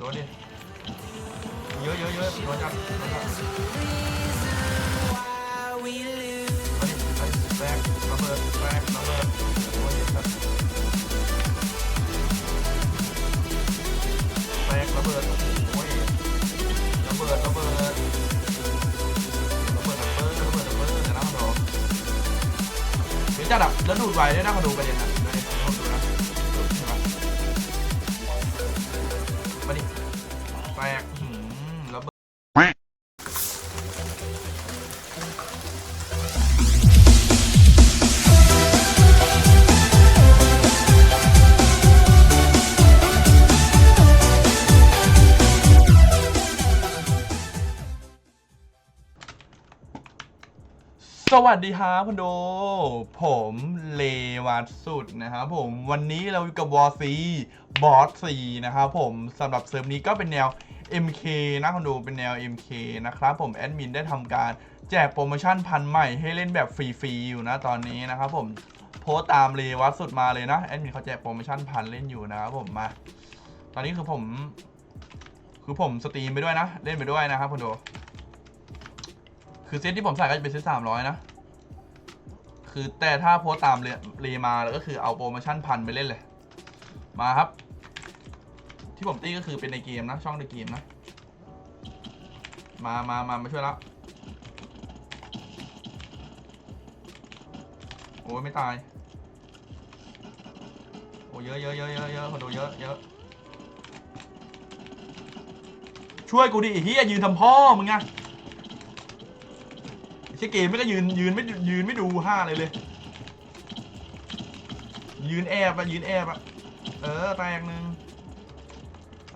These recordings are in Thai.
โดนดิเยอะเยอะเยอะโดนจับโดนจับมาดิใส่แตกระเบิดแตกระเบิดโอ้ยสัตว์แตกระเบิดโอ้ยระเบิดระเบิดระเบิดระเบิดระเบิดระเบิดระเบิดเดี๋ยวนะคอนโดเดี๋ยวจะดับแล้วดูดไวด้วยนะคอนโดประเด็นนะ วัสดีครับคุณโด ผมเลวัตสุดนะครับผมวันนี้เราอยู่กับวอซีบอสซีนะครับผมสำหรับเซิร์ฟนี้ก็เป็นแนว MK นะคุณโดเป็นแนว MK นะครับผมแอดมินได้ทำการแจกโปรโมชั่นพันใหม่ให้เล่นแบบฟรีๆอยู่นะตอนนี้นะครับผมโพสตตามเลวัตสุดมาเลยนะแอดมินเขาแจกโปรโมชั่นพันเล่นอยู่นะครับผมมา ตอนนี้คือผม คือผมสตรีมไปด้วยนะ เล่นไปด้วยนะครับคุณโดคือเซตที่ผมใส่ก็จะเป็นเซตสามร้อยนะ คือแต่ถ้าโพสตามเรมาแล้วก็คือเอาโปรโมชั่นพันไปเล่นเลย มาครับ ที่ผมตีก็คือเป็นในเกมนะ ช่องในเกมนะ มามามามาช่วยแล้ว โอ้ยไม่ตาย โอ้เยอะเยอะเยอะเยอะเยอะคนดูเยอะเยอะช่วยกูดิเฮียยืนทำพ่อมึงไง ใช่เกมไม่ก็ยืนยืนไม่ยืนไม่ดูห้าเลยเลย ยืนแอบอะยืนแอบอะเออแตกหนึ่ง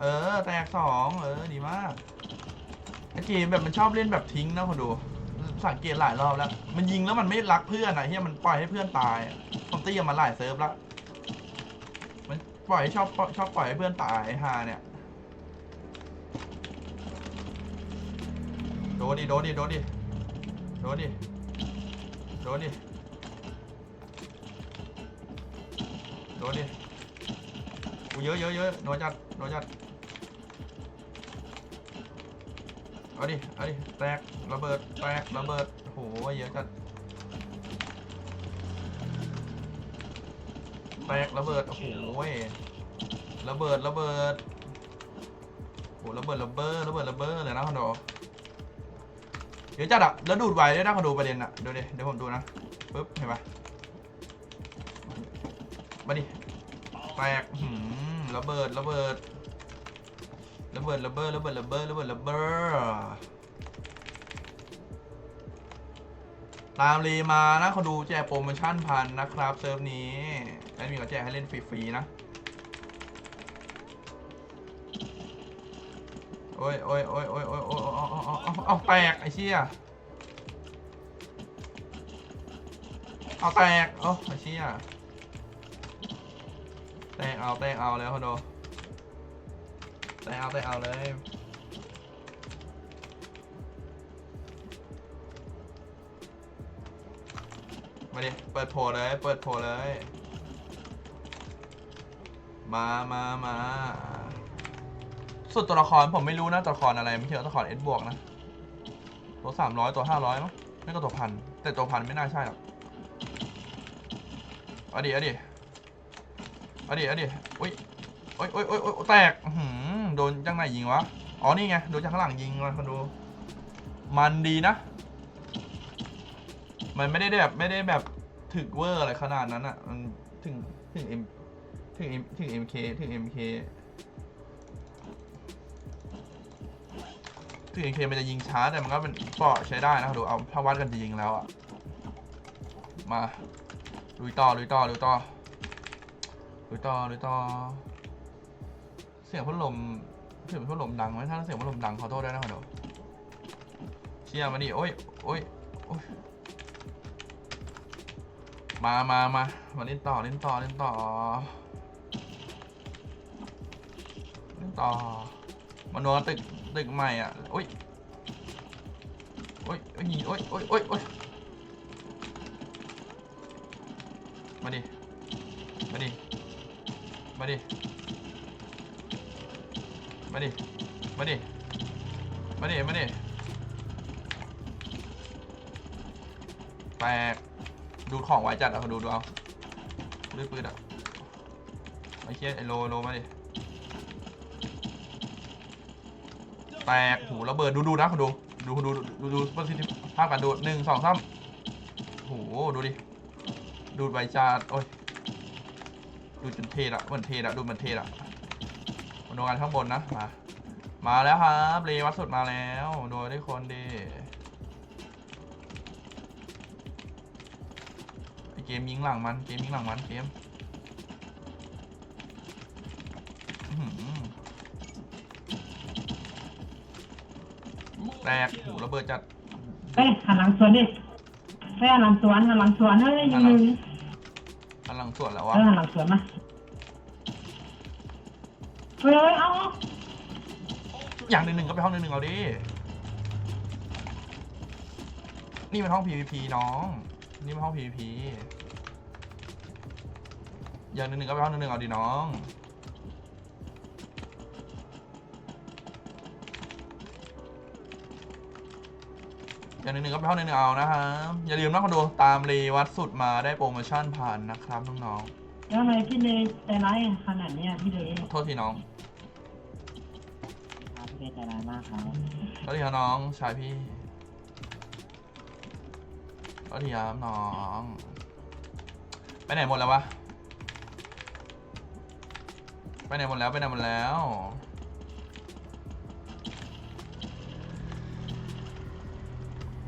เออ แตกสองเออดีมากเกมแบบมันชอบเล่นแบบทิ้งนะคนดูสังเกตหลายรอบแล้ว มันยิงแล้วมันไม่รักเพื่อนอะเฮียมันปล่อยให้เพื่อนตายผมตีมันหลายเซิร์ฟแล้วมันปล่อยให้ชอบชอบปล่อยให้เพื่อนตายฮาเนี่ยโดนดิโดนดิโดนดิ โดนดิ โดนดิ โดนดิกูเยอะเยอะเยอะโดนจัดโดนจัดเอาดิ เอาดิ แตก ระเบิด แตก ระเบิดโหเยอะจัด แตก ระเบิด โอ้โหระเบิด ระเบิดโหระเบิด ระเบิด ระเบิด ระเบิดเลยนะคอนโด เดี๋ยวจัดอะแล้วดูดไวด้วยนะขอดูประเด็นอะเดี๋ยวดิเดี๋ยวผมดูนะปึ๊บเห็นปะมาดิแตกหืมระเบิดระเบิดระเบิดระเบิดระเบิดระเบิดระเบิดระเบิดตามรีมานะเขาดูแจกโปรโมชั่นพันนะครับเซิร์ฟนี้แอดมินก็แจกให้เล่นฟรีๆนะ โอ้ยโอ้ยโอ้ยโอ้ยโอ้ยโอ้ยเอาแตกไอ้เชี่ยเอาแตกโอ้ไอ้เชี่ยแตกเอาแตกเอาแล้วฮะโดแตกเอาแตกเอาเลยมาดิเปิดโผล่เลย เปิดโผล่เลย มามามา สุดตัวละครผมไม่รู้นะตัวละครอะไรไม่ใช่ตัวละครเอสบวกนะ ตัวสามร้อยตัวห้าร้อยมั้งไม่ก็ตัวพันแต่ตัวพันไม่น่าใช่หรอกเอดิเอดิเอดิเอดิโอ้ยโอ้ยโอ้ยโอ้ยโอ้ยแตกอื้อหือโดนจังไหนยิงวะ อ๋อนี่ไง โดนจากข้างหลังยิงมาคนดู มันดีนะ มันไม่ได้แบบไม่ได้แบบถึกเวอร์อะไรขนาดนั้นอะมันถึงถึงเอ็มถึงเอ็มถึงเอ็มเคถึงเอ็มเค ถึงเอ็มเคมันจะยิงช้าแต่มันก็เป็นเปราะใช้ได้นะดูเอาถ้าวัดกันจริงๆแล้วอะมาลุยต่อลุยต่อลุยต่อลุยต่อลุยต่อเสียงพัดลมเสียงพัดลมดังไหมถ้าเสียงพัดลมดังขอโทษด้วยนะขอโทษเชี่ยมาดิโอ้ยโอ้ยโอ้ยมามามามาเล่นต่อเล่นต่อเล่นต่อเล่นต่อ มันโดนตึกตึกใหม่อะโอ้ยโอ้ยโอ้ยโอ้ยโอ้ยโอ้ยโอ้ยมาดิ มาดิ มาดิ มาดิ มาดิ มาดิ มาดิ แตก ดูของไว้จัดเอาดูดูเอาดูปืนอะไอ้เชี่ยไอ้โลโลมาดิ แตกหูระเบิดดูดูนะคุณดูดูดูดูดูดูประสิทธิภาพการดูหนึ่งสองสามโหดูดิดูดใบจานโอ้ยดูจนเทละเหมือนเทละดูเหมือนเทละมาดูกันข้างบนนะมามาแล้วครับเรวัดสุดมาแล้วดูด้คนดีเกมยิงหลังมันเกมยิงหลังมันเกม แตกหูระเบิดจัดเอ้ยหันหลังสวนดิเฮ้ยหันหลังสวนหันหลังสวนเฮ้ยยิงยิงกำลังสวดแล้วเอวะอหันหลังสวนมาเฮ้ยเฮ้ยเอาเอาอย่างหนึ่งหนึ่งก็ไปห้องหนึ่งหนึ่งเอาดิ นี่มันห้อง PVP น้อง นี่มันห้อง PVP อย่างหนึ่งหนึ่งก็ไปห้องหนึ่งหนึ่งเอาดิน้อง อย่างหนึ่งหนึ่งก็ไปห้องหนึ่งหนึ่งเอานะครับอย่าลืมนะคนดูตามเลวัดสุดมาได้โปรโมชั่นผ่านนะครับน้องแล้วทำไมพี่เลยใจร้ายขนาดเนี้ยพี่เลยๆโทษทีน้องครับพี่เลยใจร้ายมากครับโทษทีครับน้องชายพี่โทษทีครับน้องไปไหนหมดแล้ววะไปไหนหมดแล้วไปไหนหมดแล้ว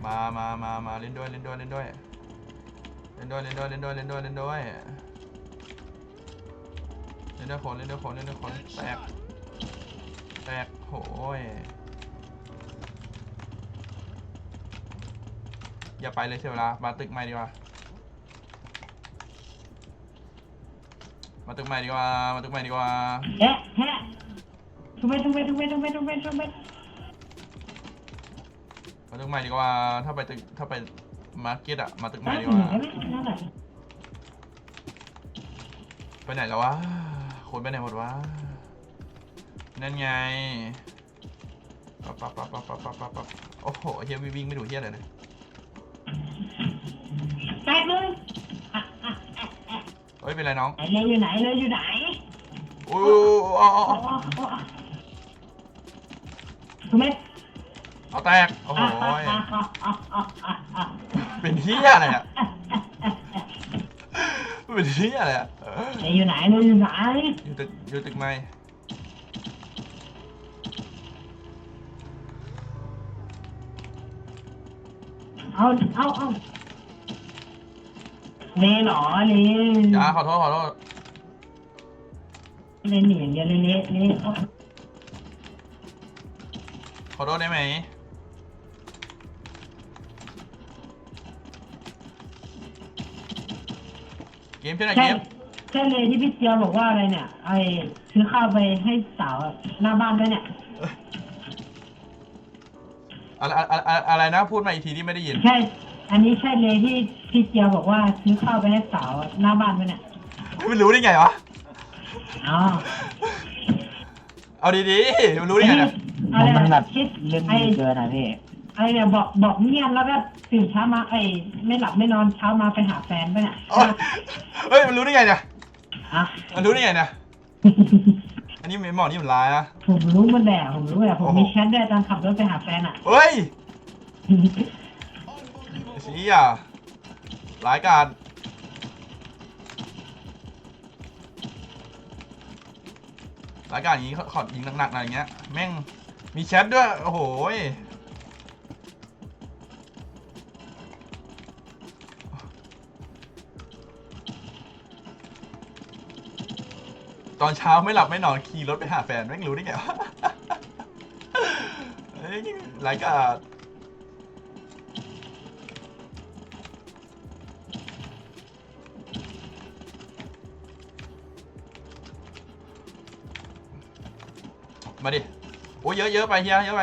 มามามามาเล่นด้วยเล่นด้วยเล่นด้วยเล่นด้วยเล่นด้วยเล่นด้วยเล่นด้วยเล่นด้วยเล่นด้วยคนเล่นด้วยคนเล่นด้วยคนแตกแตกโหยอย่าไปเลยเสียเวลามาตึกใหม่ดีกว่ามาตึกใหม่ดีกว่ามาตึกใหม่ดีกว่าเอ๊ะแฮะทุบไปทุบไปทุบไปทุบไปทุบไปทุบไป มาตึกใหม่ดีกว่า ถ้าไปตึกถ้าไปมาร์เก็ตอะมาตึกใหม่ดีกว่า ไปไหนแล้ววะคนไปไหนหมดวะ นั่นไงปั๊บปั๊บปั๊บปั๊บปั๊บปั๊บปั๊บปั๊บโอ้โหเฮียวิ่งไม่ดูเฮียอะไรเลยแตกเลยเฮ้ยเป็นไรน้องไหนเลยอยู่ไหนเลยอยู่ไหนโอ้ยเอาโอ้เอาโอ้โอ้ทุบไปเอาแตกโอ้โหอะอะอะอะอะอะอะ เป็นเฮียอะไรอะเป็นเฮียอะไรอะไหนอยู่ไหนเลยอยู่ไหนอยู่ตึกอยู่ตึกใหม่เอาเอาเอาเลเหรอเลจ้าขอโทษขอโทษเลหนีอย่างเดียวเลยเลเลเอาขอโทษได้ไหม มเช่นไหนใช่เกมใช่เลยที่พี่เจียวบอกว่าอะไรเนี่ย ไอซื้อข้าวไปให้สาวหน้าบ้านด้วยเนี่ยอะไรอะไรอะไรอะไรนะพูดมาอีกทีที่ไม่ได้ยิน ใช่ อันนี้ใช่เลยที่พี่เจียวบอกว่าซื้อข้าวไปให้สาวหน้าบ้านด้วยเนี่ยไม่รู้ได้ไงวะ อ๋อเอาดีๆมันรู้ได้ไงเนี่ยอะไรมันแบบคิดเรื่องไอ้ดีเกินอะพี่ ไอ้เนี่ยบอกบอกเงียบแล้วก็ตื่นเช้ามาไอ้ไม่หลับไม่นอนเช้ามาไปหาแฟนไปเนี่ยโอ๊ยเฮ้ยมันรู้ได้ไงเนี่ยอะมันรู้ได้ไงเนี่ยอันนี้ไม่หมอนี่มันร้ายนะผมรู้มันแหละผมรู้แหละผมโอ้โหมีแชทด้วยตอนขับรถไปหาแฟนอะเฮ้ยชี้อะร้ายกาจร้ายกาจอย่างนี้ขอยิงหนักๆหน่อยอย่างเงี้ยแม่งมีแชทด้วยโอ้โห ตอนเช้าไม่หลับไม่นอนขี่รถไปหาแฟนแม่รู้ได้ไงวะเฮ้ยรายการมาดิ โอ้ยเยอะเยอะไปเฮียเยอะไป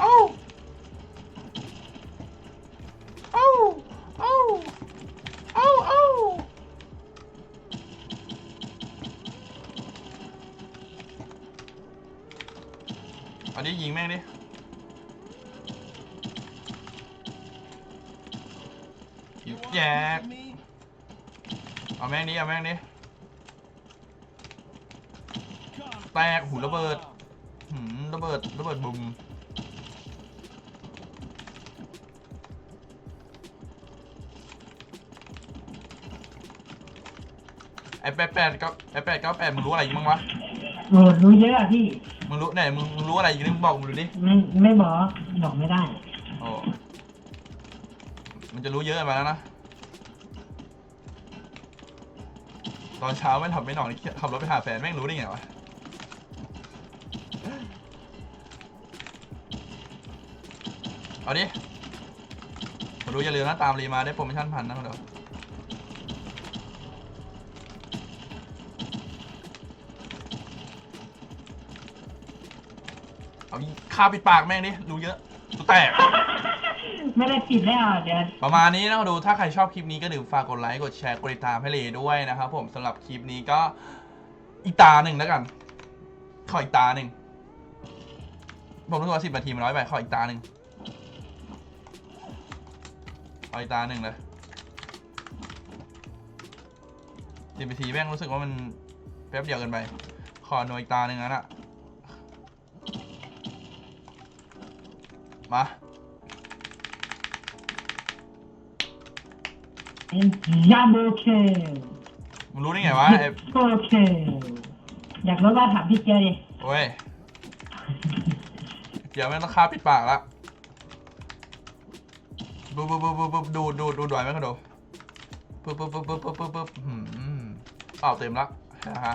เอ้าเอ้าเอ้าเอ้าเอ้า แตกหูระเบิดหืมระเบิดระเบิดบุมไอ้แปดแปดเก้าไอ้แปดเก้าแปดมึงรู้อะไรอีกมั้งวะโอ้รู้เยอะอะพี่มึงรู้ไหนมึงมึงรู้อะไรอีกนึงบอกมึงดูดิไม่ไม่บอกบอกไม่ได้ โอ้มันจะรู้เยอะมาแล้วนะตอนเช้าไม่ทำไม่นอนนี่ขับรถไปหาแฟนแม่งรู้ได้ไงวะ เอาดิมาดูอย่าลืมนะตามรีมาได้โปรโมชั่นพันนะเดี๋ยวเอาอีข้าวปิดปากแม่งดิรู้เยอะกูแตก ไม่ได้ปิดแล้วเดี๋ยวประมาณนี้นะดูถ้าใครชอบคลิปนี้ก็ดื่มฝากกดไลค์กดแชร์กดติดตามให้เลด้วยนะครับผมสำหรับคลิปนี้ก็อีกตาหนึ่งแล้วกัน ขออีกตาหนึ่งผมรู้สึกว่าสิบนาทีมันน้อยไปขออีกตาหนึ่ง เอาอีกตาหนึ่งเลยสิบนาทีแม่งรู้สึกว่ามันแป๊บเดียวเกินไป ขอหน่วยอีกตาหนึ่งนั้นอะมาเป็นยาโบเคมึงรู้ได้ไงวะไอ้โอเค อยากรู้ว่าถามพี่เจียดิโอ้ยเดี๋ยวแม่งต้องฆ่าปิดปากละ ปุ๊บปุ๊บปุ๊บปุ๊บปุ๊บดูดูดูดอยไหมกันดูปุ๊บปุ๊บปุ๊บปุ๊บปุ๊บปุ๊บปุ๊บหืมเปล่าเต็มละนะฮะ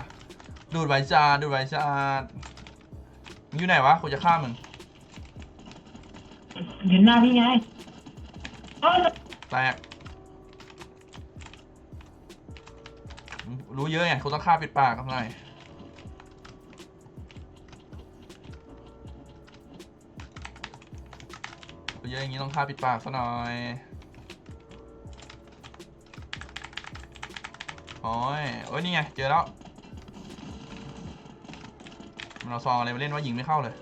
ดูดไว้จานดูดไว้จานอยู่ไหนวะกูจะฆ่ามึงเห็นหน้าพี่ไงโอ้ยแตกรู้เยอะไงกูต้องฆ่าปิดปากทำไงรู้ เยอะอย่างนี้ต้องฆ่าปิดปากซะหน่อยโอ้ยโอ้ยนี่ไง เจอแล้ว มันเอาซองอะไรมาเล่นว่ายิงไม่เข้าเลย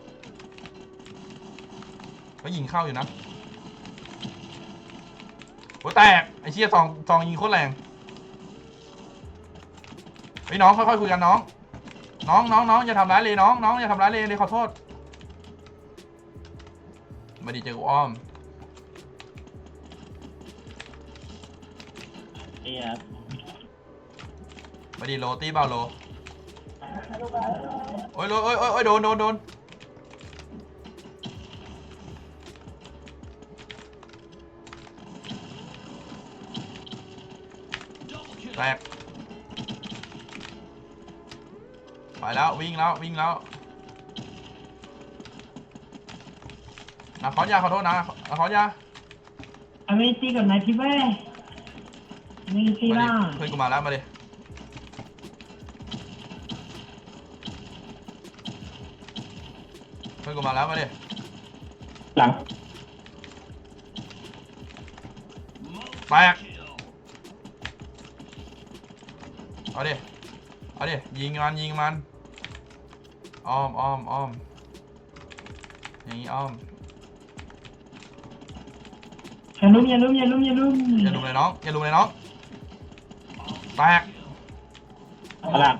ก็ยิงเข้าอยู่นะโอ้แตก ไอ้เชี่ยซองซองยิงโคตรแรงไอ้น้องค่อยๆคุยกันน้อง น้องน้องน้องอย่าทำร้ายเลยน้องน้องอย่าทำร้ายเลยเลยขอโทษ มาดีเจอกูอ้อมเอียครับมาดีโรตีเบาโลโอ้ยโลโอ้ยโอ้ยโอ้ยโดนโดนโดนแตกไปแล้ววิ่งแล้ววิ่งแล้ว นะขอยาขอโทษนะนะขอยาอเมซีกับนายพี่เว้ยอเมซีมาดิบ้างเพื่อนกูมาแล้วมาดิเพื่อนกูมาแล้วมาดิหลังแตกเอาดิเอาดิยิงมันยิงมันอ้อมอ้อมอ้อมอย่างนี้อ้อม อย่าลุ้มอย่าลุ้มอย่าลุ้มอย่าลุ้มอย่าลุมเลยน้องอย่าลุมเลยน้องแตกข้างล่าง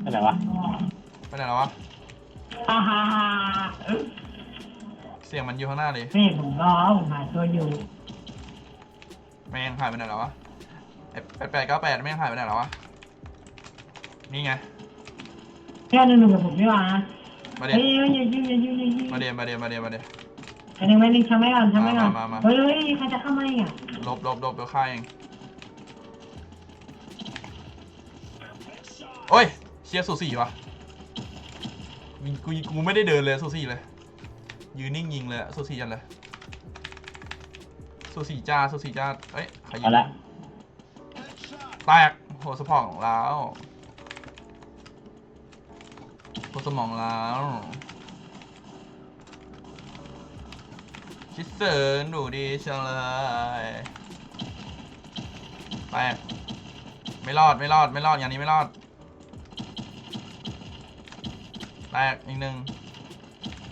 ไปไหนวะไปไหนแล้ววะฮ่าฮ่าฮ่าเอ้ยเสียงมันอยู่ข้างหน้าเลยนี่ผมรอผมหาตัวอยู่แม่งหายไปไหนแล้ววะไอ้แปดแปดเก้าแปดแม่งหายไปไหนแล้ววะนี่ไงแค่หนึ่งหนึ่งกับผมไม่ว่านะมาเดี๋เฮ้ยยเฮ้ยอย่ายุ่งอย่ายุ่งอย่ายุ่งมาเดี๋ยวมาเดี๋ยวมาเดี๋ยวมาเดี๋ยว อันหนึ่งไม่หนึ่งทำไว้ก่อนทำไว้ก่อนมามามา เฮ้ยเฮ้ยใครจะเข้ามาอีกอะลบลบลบเดี๋ยวฆ่าเองโอ้ยเชียร์สูสีวะกูกูกูไม่ได้เดินเลยสูสีเลย ยืนนิ่งยิงเลยอะสูสีจังเลยสูสีจ้าสูสีจ้าเอ้ยใครยิเอางละแตกโหสะพองแล้วโหสมองแล้ว ชิดเสริญดูดีจังเลยแตกไม่รอดไม่รอดไม่รอดอย่างนี้ไม่รอดแตแตกอีกหนึ่ง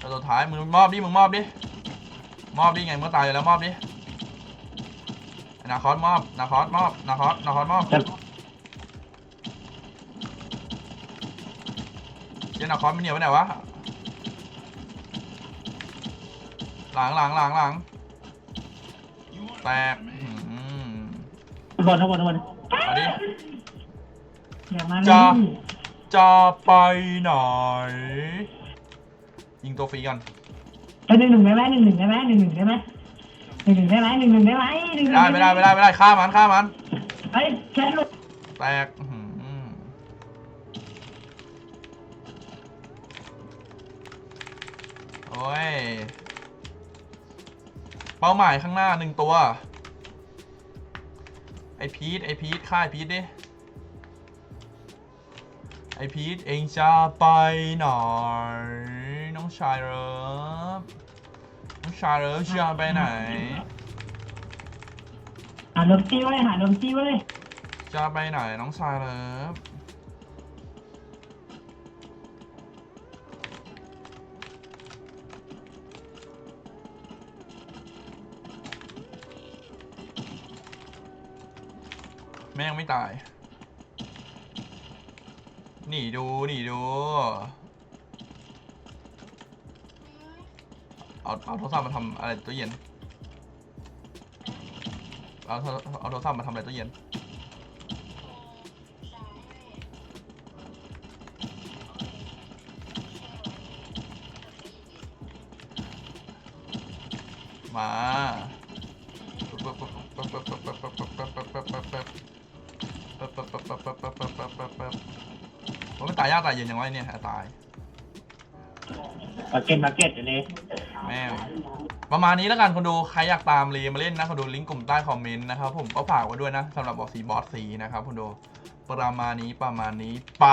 ตัวสุดท้ายมึงมอบดิมึงมอบดิมอบดิไงมึงก็ตายอยู่แล้วมอบดินาคอสมอบนาคอสมอบนาคอสนาคอสมอบจะเจ้านาคอสมันเหนียวไปไหนวะ หลังหลังหลังหลังแตกอื้อหือข้างบนข้างบนข้างบนเอาดิ อย่ามาจ้าเล่นจะไปไหน ยิงตัวฟรีก่อนไปหนึ่งหนึ่งได้ไหมหนึ่งหนึ่งได้ไหมหนึ่งหนึ่งได้ไหมหนึ่งหนึ่งได้ไหมหนึ่งหนึ่งได้ไหมหนึ่งหนึ่งได้ไม่ได้ไม่ได้ไม่ได้ฆ่ามันฆ่ามัน เฮ้ยแค่ลูกแตกอื้อหือโอ้ย เป้าหมายข้างหน้าหนึ่งตัว ไอพีทไอพีทฆ่าไอพีทดิ ไอพีทเองจะไปไหนน้องชายเริฟน้องชายเริฟจะไปไหน หาดมจี้ไว้หาดมจี้ไว้จะไปไหนน้องชายเลิฟ แม่งไม่ตาย หนีดูหนีดู เอาเอาโทรศัพท์มาทำอะไรตู้เย็น เอาเอาโทรศัพท์มาทำอะไรตู้เย็นมา ว่าไม่ตายยากตายเย็นอย่างไรเนี่ยตายมาเก็ตมาเก็ตอยู่นี่แม่ประมาณนี้แล้วกันคนดูใครอยากตามรีมาเล่นนะคนดูลิงก์กลุ่มใต้คอมเมนต์นะครับผมก็ฝากไว้ด้วยนะสำหรับบอสสีบอสสีนะครับคนดูประมาณนี้ประมาณนี้ไป